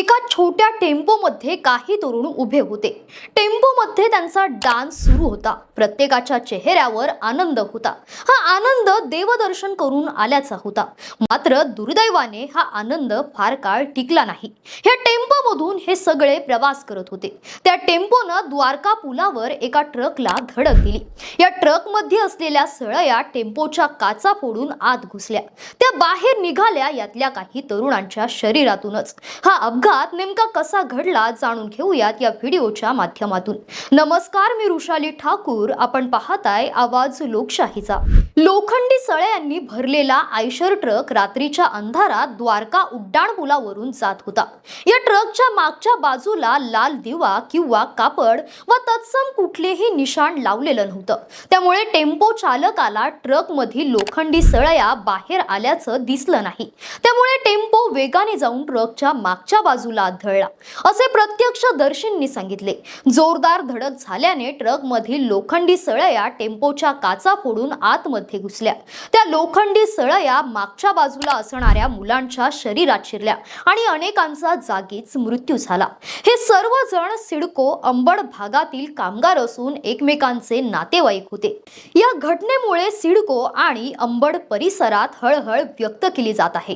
एका छोट्या टेम्पोमध्ये काही तरुण उभे होते. टेम्पोमध्ये त्यांचा डान्स सुरू होता. प्रत्येकाच्या चेहऱ्यावर आनंद होता. हा आनंद देवदर्शन करून आल्याचा होता. मात्र दुर्दैवाने हा आनंद फार काळ टिकला नाही. ह्या टेम्पोमधून हे सगळे प्रवास करत होते. त्या टेम्पोनं द्वारका पुलावर एका ट्रकला धडक दिली. या ट्रकमध्ये असलेल्या सळया टेम्पोच्या काचा फोडून आत घुसल्या. त्या बाहेर निघाल्या यातल्या काही तरुणांच्या शरीरातूनच. हा अपघात नेमका कसा घडला जाणून घेऊयात या व्हिडिओच्या माध्यमातून. नमस्कार मी रुशाली ठाकूर. आपण पाहताय आवाज लोकशाहीचा. लोखंडी सळयांनी भरलेला आयशर ट्रक रात्रीच्या अंधारात द्वारका उड्डाण पुलावरून जात होता. या ट्रकच्या मागच्या बाजूला लाल दिवा किंवा कापड व तत्सम कुठलेही निशाण लावलेलं नव्हतं. त्यामुळे टेम्पो चालकाला ट्रकमधील लोखंडी सळया बाहेर आल्याचं दिसलं नाही. त्यामुळे टेम्पो वेगाने जाऊन ट्रकच्या मागच्या बाजूला आढळला असे प्रत्यक्षदर्शींनी सांगितले. जोरदार धडक झाल्याने ट्रकमधील लोखंडी सळया टेम्पोच्या काचा फोडून आतमध्ये घुसल्या. त्या लोखंडी सळया मागच्या बाजूला असणाऱ्या मुलांच्या शरीरात शिरल्या आणि अनेकांचा जागीच मृत्यू झाला. हे सर्वजण सिडको अंबड भागातील कामगार असून एकमेकांचे नातेवाईक होते. या घटनेमुळे सिडको आणि अंबड परिसरात हळहळ व्यक्त केली जात आहे.